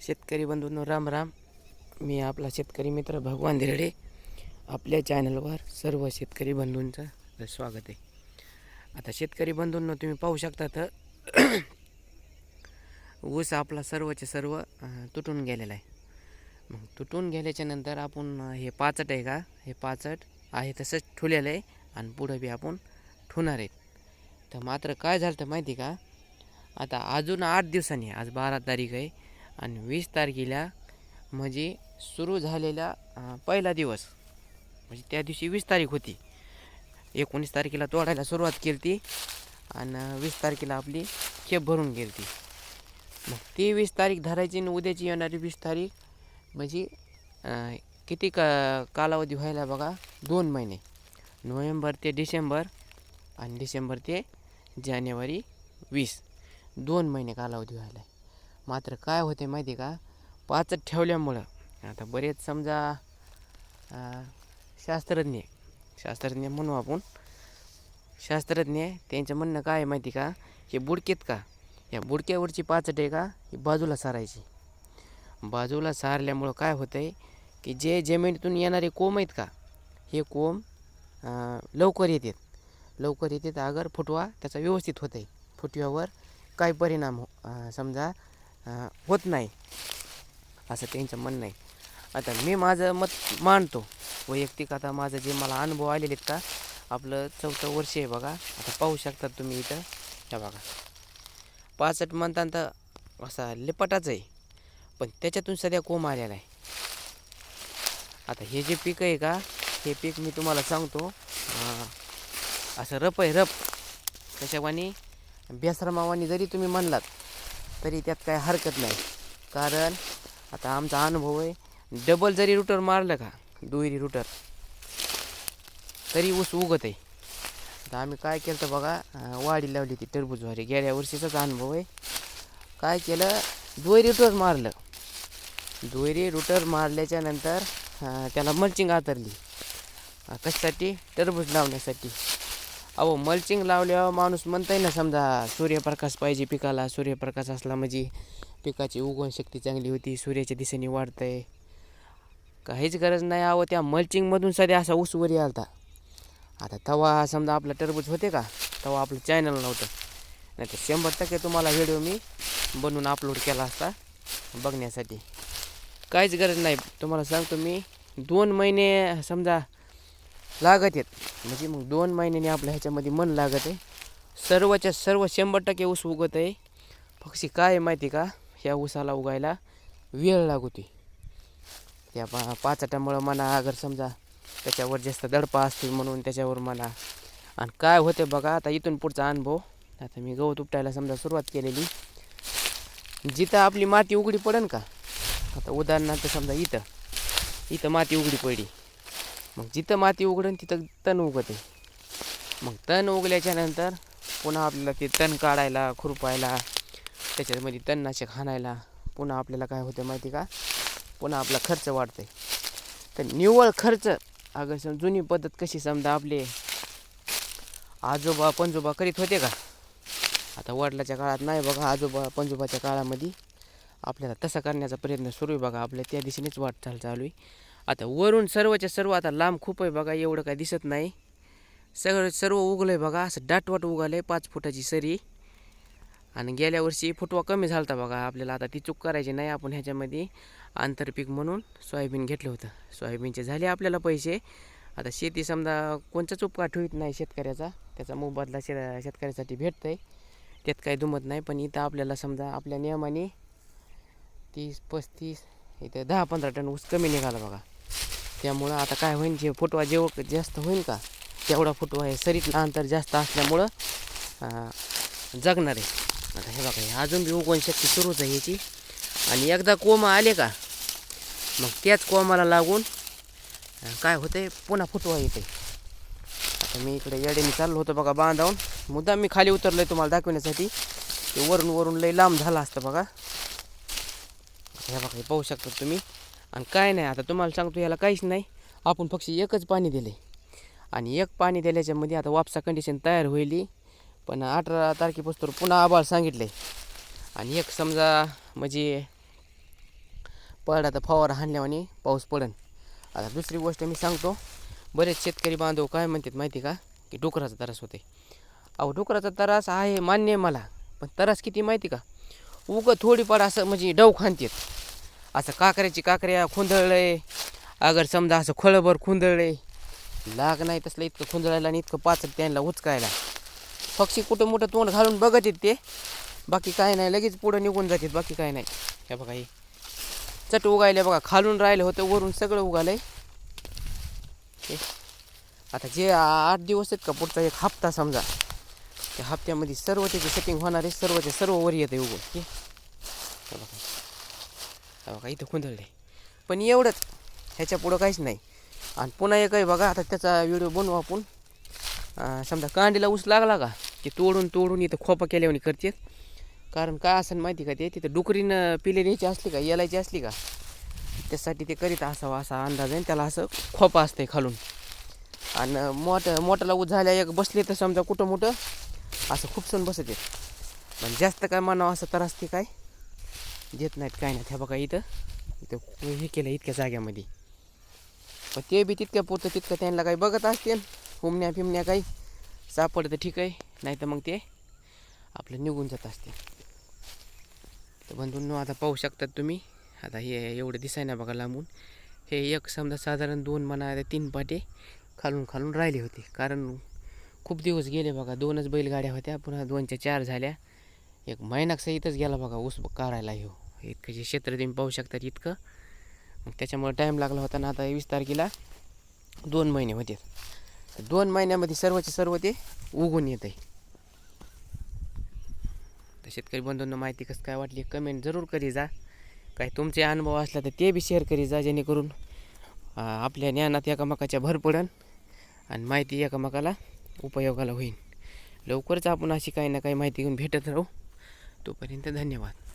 शेतकरी बंधूंनो राम राम. मी आपला शेतकरी मित्र भगवान धिरडे. आपल्या चॅनलवर सर्व शेतकरी बंधूंचं स्वागत आहे. आता शेतकरी बंधूंनो तुम्ही पाहू शकता तर ऊस आपला सर्वचे सर्व तुटून गेलेला आहे. मग तुटून गेल्याच्यानंतर आपण हे पाचट आहे का? हे पाचट आहे तसंच ठुलेलं आहे आणि पुढं बी आपण ठुणार आहेत. तर मात्र काय झालं तर माहिती का? आता अजून आठ दिवसांनी आज बारा तारीख आहे. आणि वीस तारखेला म्हणजे सुरू झालेला पहिला दिवस. म्हणजे त्या दिवशी वीस तारीख होती. एकोणीस तारखेला तोडायला सुरुवात केली ती आणि वीस तारखेला आपली खेप भरून गेली ती मग ती वीस तारीख धरायची आणि उद्याची येणारी वीस तारीख म्हणजे किती का कालावधी व्हायला बघा दोन महिने. नोव्हेंबर ते डिसेंबर आणि डिसेंबर ते जानेवारी वीस. दोन महिने कालावधी व्हायला. मात्र काय होते माहिती का? पाचच ठेवल्यामुळं. आता बरेच समजा शास्त्रज्ञ शास्त्रज्ञ म्हणू आपण. शास्त्रज्ञ त्यांचं म्हणणं काय आहे माहिती का? हे बुडकेत का? या बुडक्यावरची पाचट आहे का? ही बाजूला सारायची. बाजूला सारल्यामुळं काय होतं आहे की जे जमिनीतून येणारे कोंब आहेत का? हे कोंब लवकर येतात. लवकर येतात अगर फुटवा त्याचा व्यवस्थित होत आहे फुटव्यावर काय परिणाम हो समजा होत नाही. असं त्यांचं म्हणणं आहे. आता मी माझं मत मानतो वैयक्तिक आता माझं जे मला अनुभव आलेले आहेत का आपलं चौथं वर्ष आहे बघा. आता पाहू शकतात तुम्ही इथं. हे बघा. पासष्ट म्हणताना तर असा लिपटाच आहे. पण त्याच्यातून सध्या कोंब आलेला आहे. आता हे जे पीक आहे का हे पीक मी तुम्हाला सांगतो. असं रप आहे रप. त्याच्यावानी बेसरमावानी जरी तुम्ही म्हणलात तरी त्यात काय हरकत नाही. कारण आता आमचा अनुभव आहे डबल जरी रुटर मारलं का दुहेरी रुटर तरी ऊस उगत आहे. आता आम्ही काय केलं तर बघा वाढी लावली ती टरबूजवारी गेल्या वर्षीचाच अनुभव आहे. काय केलं दुहेरी रुटर मारलं. दुहेरी रुटर मारल्याच्या नंतर त्याला मल्चिंग आतरली. कशासाठी? टरबूज लावण्यासाठी. अहो मल्चिंग लावल्यावर माणूस म्हणताय ना समजा सूर्यप्रकाश पाहिजे पिकाला सूर्यप्रकाश असला म्हणजे पिकाची उगवण शक्ती चांगली होती सूर्याच्या दिशेने वाढतंय. काहीच गरज नाही अहो त्या मल्चिंगमधून सध्या असा उसवरी आलता. आता तवा समजा आपलं टरबूज होते का? तवा आपलं चॅनल नव्हतं. नाही तर शंभर टक्के तुम्हाला व्हिडिओ मी बनवून अपलोड केला असता बघण्यासाठी. काहीच गरज नाही. तुम्हाला सांगतो मी दोन महिने समजा लागत आहेत. म्हणजे मग दोन महिन्याने आपल्या ह्याच्यामध्ये मन लागत आहे. सर्वच्या सर्व शंभर टक्के ऊस उगत आहे. पक्षी काय आहे माहिती का? ह्या ऊसाला उगायला वेळ लागते त्या पा पाचाटामुळं म्हणा अगर समजा त्याच्यावर जास्त दडपा असतील म्हणून त्याच्यावर म्हणा. आणि काय होते बघा आता इथून पुढचा अनुभव. आता मी गवत उपटायला समजा सुरुवात केलेली. जिथं आपली माती उघडी पडेल का? आता उदाहरणार्थ समजा इथं. इथं माती उघडी पडली. मग जिथं माती उघडेन तिथं तण उगते. मग तण उगल्याच्या नंतर पुन्हा आपल्याला ते तण काढायला खुरपायला त्याच्यामध्ये तणनाशक हाणायला पुन्हा आपल्याला काय होतं माहिती का? पुन्हा आपला खर्च वाढतोय. तर निव्वळ खर्च अगर सम जुनी पद्धत कशी समजा आपले आजोबा पंजोबा करीत होते का? आता वडिलाच्या काळात नाही बघा आजोबा पंजोबाच्या काळामध्ये आपल्याला तसा करण्याचा प्रयत्न सुरू आहे बघा. आपल्या त्या दिशेनेच वाटचाल चालू आहे. आता वरून सर्वच्या सर्व आता लांब खूप आहे बघा एवढं काय दिसत नाही. सगळं सर्व उगलं आहे बघा असं दाटवाट उगलं आहे पाच फुटाची सरी. आणि गेल्या वर्षी फुटवा कमी झाला होता बघा आपल्याला आता ती चूक करायची नाही आपण ह्याच्यामध्ये आंतरपीक म्हणून सोयाबीन घेतलं होतं. सोयाबीनचे झाले आपल्याला पैसे. आता शेती समजा कोणचाच उपकार ठेवीत नाही शेतकऱ्याचा? त्याचा मोबदला शे शेतकऱ्यासाठी भेटतं आहे त्यात काही दुमत नाही पण इथं आपल्याला समजा आपल्या नियमाने तीस पस्तीस इथं दहा पंधरा टन ऊस कमी निघाला बघा. त्यामुळं आता काय होईन? जे फुटवा जेवढं जास्त होईल का? तेवढा फुटवा हे सरीतलं अंतर जास्त असल्यामुळं जगणार आहे. आता हे बघा हे अजून बी उगवण शक्ती सुरूच आहे ह्याची. आणि एकदा कोमा आले का मग त्याच कोमाला लागून काय होतंय? पुन्हा फुटवा येते आता मी इकडे येडेने चाललो होतो बघा बांधावून. मुद्दा मी खाली उतरलो आहे तुम्हाला दाखवण्यासाठी. ते वरून वरून लई लांब झाला असतं बघा. हे बघा हे पाहू शकता तुम्ही. आणि काय नाही आता तुम्हाला सांगतो याला काहीच नाही. आपण फक्त एकच पाणी दिले आणि एक पाणी दिल्याच्यामध्ये आता वापसा कंडिशन तयार होईल. पण अठरा तारखेपासून पुन्हा आबाळ सांगितले आणि एक समजा म्हणजे पड आता फवारा हाणल्यावानी पाऊस पडन. आता दुसरी गोष्ट मी सांगतो बरेच शेतकरी बांधव काय म्हणतात माहिती का की डुकराचा त्रास होते अहो डुकराचा त्रास आहे मान्य आहे मला पण त्रास किती माहिती का? उगं थोडीफार असं म्हणजे डव खाणतात असं काकऱ्याची काकऱ्या खुंदळलंय. अगर समजा असं खोळभर खुंदळलंय. लाग नाही तसलं इतकं खुंदळायला आणि इतकं पाचक त्यांना उचकायला. पक्षी कुठं मोठं तोंड घालून बघत आहेत ते. बाकी काय नाही लगेच पुढं निघून जातात बाकी काय नाही. हे बघा हे. चट उगायले बघा खालून राहिलं होतं वरून सगळं उगालंय. आता जे आठ दिवस आहेत का पुढचा एक हप्ता समजा. त्या हप्त्यामध्ये सर्व त्याची सेटिंग होणार आहे सर्व ते सर्व वर येते उगवून हे. बघा काही बघा इथं खुंदळले पण एवढंच. ह्याच्या पुढं काहीच नाही. आणि पुन्हा एक आहे बघा आता त्याचा व्हिडिओ बनवू आपण. समजा कांडीला ऊस लागला का ते तोडून तोडून इथं खोपा केल्यावानी करते कारण काय असं माहिती का ते? तिथं डुकरीनं पिले द्यायची असली का यालायची असली का? त्यासाठी ते करीत असावं असा अंदाज आहे. आणि त्याला असं खोपा असतंय खालून. आणि मोठं मोठाला ऊस झाल्या एक बसले तर समजा कुठं मोठं असं खूप सण बसत येत पण जास्त काय म्हणावं असं तर असते काय? देत नाहीत काय नाहीत. ह्या बघा इथं. इथं हे केलं इतक्या जाग्यामध्ये. पण ते बी तितक्या पुरतं तितकं त्यांना काही बघत असते हुमण्या फिमण्या काही. सापडतं ठीक आहे. नाही तर मग ते आपलं निघून जात असते तर बंधूंनो आता पाहू शकतात तुम्ही. आता हे एवढं दिसाय ना बघा लांबून. हे एक समजा साधारण दोन म्हणा तीन पाटे खालून खालून राहिले होते. कारण खूप दिवस गेले बघा दोनच बैलगाड्या होत्या. पुन्हा दोनच्या चार झाल्या. एक महिनाकसा इथंच गेला बघा ऊस काढायला येऊ इतकं जे क्षेत्र तुम्ही पाहू शकतात इतकं मग त्याच्यामुळे टाईम लागला होता ना आता वीस तारखेला दोन महिने होते. तर दोन महिन्यामध्ये सर्वचे सर्व ते उगून येत आहे. तर शेतकरी बंधूंना माहिती कसं काय वाटली कमेंट जरूर करी जा. काही तुमचे अनुभव असला तर ते बी शेअर करी जा जेणेकरून आपल्या ज्ञानात एकामेकाच्या भर पडन आणि माहिती एकामेकाला उपयोगाला होईल लवकरच आपण अशी काही ना काही माहिती घेऊन भेटत राहू. तोपर्यंत धन्यवाद.